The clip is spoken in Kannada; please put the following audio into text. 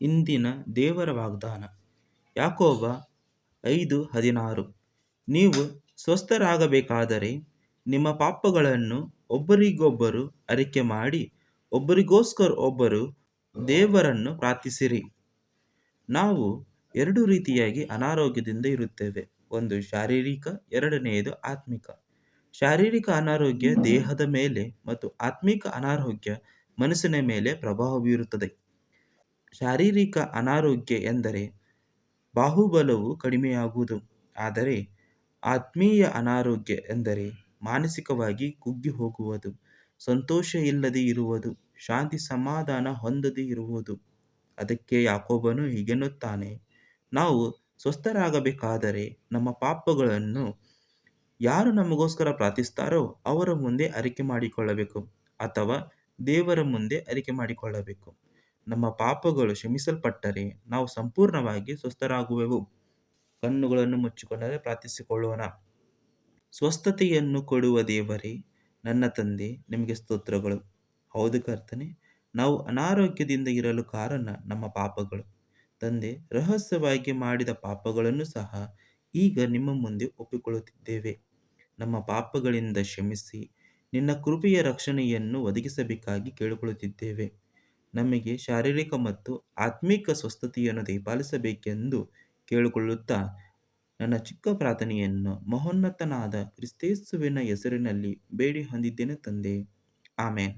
ಇಂದಿನ ದೇವರ ವಾಗ್ದಾನ. ಯಾಕೋಬ ಐದು ಹದಿನಾರು. ನೀವು ಸ್ವಸ್ಥರಾಗಬೇಕಾದರೆ ನಿಮ್ಮ ಪಾಪಗಳನ್ನು ಒಬ್ಬರಿಗೊಬ್ಬರು ಅರಿಕೆ ಮಾಡಿ, ಒಬ್ಬರಿಗೋಸ್ಕರ ಒಬ್ಬರು ದೇವರನ್ನು ಪ್ರಾರ್ಥಿಸಿರಿ. ನಾವು ಎರಡು ರೀತಿಯಾಗಿ ಅನಾರೋಗ್ಯದಿಂದ ಇರುತ್ತೇವೆ. ಒಂದು ಶಾರೀರಿಕ, ಎರಡನೆಯದು ಆತ್ಮಿಕ. ಶಾರೀರಿಕ ಅನಾರೋಗ್ಯ ದೇಹದ ಮೇಲೆ ಮತ್ತು ಆತ್ಮಿಕ ಅನಾರೋಗ್ಯ ಮನಸ್ಸಿನ ಮೇಲೆ ಪ್ರಭಾವ ಬೀರುತ್ತದೆ. ಶಾರೀರಿಕ ಅನಾರೋಗ್ಯ ಎಂದರೆ ಬಾಹುಬಲವು ಕಡಿಮೆಯಾಗುವುದು. ಆದರೆ ಆತ್ಮೀಯ ಅನಾರೋಗ್ಯ ಎಂದರೆ ಮಾನಸಿಕವಾಗಿ ಕುಗ್ಗಿ ಹೋಗುವುದು, ಸಂತೋಷ ಇಲ್ಲದೆ ಇರುವುದು, ಶಾಂತಿ ಸಮಾಧಾನ ಹೊಂದದೇ ಇರುವುದು. ಅದಕ್ಕೆ ಯಾಕೋಬನು ಹೀಗೆನ್ನುತ್ತಾನೆ, ನಾವು ಸ್ವಸ್ಥರಾಗಬೇಕಾದರೆ ನಮ್ಮ ಪಾಪಗಳನ್ನು ಯಾರು ನಮಗೋಸ್ಕರ ಪ್ರಾರ್ಥಿಸ್ತಾರೋ ಅವರ ಮುಂದೆ ಅರಿಕೆ ಮಾಡಿಕೊಳ್ಳಬೇಕು ಅಥವಾ ದೇವರ ಮುಂದೆ ಅರಿಕೆ ಮಾಡಿಕೊಳ್ಳಬೇಕು. ನಮ್ಮ ಪಾಪಗಳು ಕ್ಷಮಿಸಲ್ಪಟ್ಟರೆ ನಾವು ಸಂಪೂರ್ಣವಾಗಿ ಸ್ವಸ್ಥರಾಗುವೆವು. ಕಣ್ಣುಗಳನ್ನು ಮುಚ್ಚಿಕೊಂಡರೆ ಪ್ರಾರ್ಥಿಸಿಕೊಳ್ಳೋಣ. ಸ್ವಸ್ಥತೆಯನ್ನು ಕೊಡುವ ದೇವರೇ, ನನ್ನ ತಂದೆ, ನಿಮಗೆ ಸ್ತೋತ್ರಗಳು. ಹೌದು ಕರ್ತನೆ, ನಾವು ಅನಾರೋಗ್ಯದಿಂದ ಇರಲು ಕಾರಣ ನಮ್ಮ ಪಾಪಗಳು. ತಂದೆ, ರಹಸ್ಯವಾಗಿ ಮಾಡಿದ ಪಾಪಗಳನ್ನು ಸಹ ಈಗ ನಿಮ್ಮ ಮುಂದೆ ಒಪ್ಪಿಕೊಳ್ಳುತ್ತಿದ್ದೇವೆ. ನಮ್ಮ ಪಾಪಗಳಿಂದ ಕ್ಷಮಿಸಿ, ನಿನ್ನ ಕೃಪೆಯ ರಕ್ಷಣೆಯನ್ನು ಒದಗಿಸಬೇಕಾಗಿ ಕೇಳಿಕೊಳ್ಳುತ್ತಿದ್ದೇವೆ. ನಮಗೆ ಶಾರೀರಿಕ ಮತ್ತು ಆತ್ಮಿಕ ಸ್ವಸ್ಥತೆಯನ್ನು ದಯಪಾಲಿಸಬೇಕೆಂದು ಕೇಳಿಕೊಳ್ಳುತ್ತಾ, ನನ್ನ ಚಿಕ್ಕ ಪ್ರಾರ್ಥನೆಯನ್ನು ಮಹೋನ್ನತನಾದ ಕ್ರಿಸ್ತೇಸುವಿನ ಹೆಸರಿನಲ್ಲಿ ಬೇಡಿ ಹೊಂದಿದ್ದೇನೆ ತಂದೆ. ಆಮೇನ್.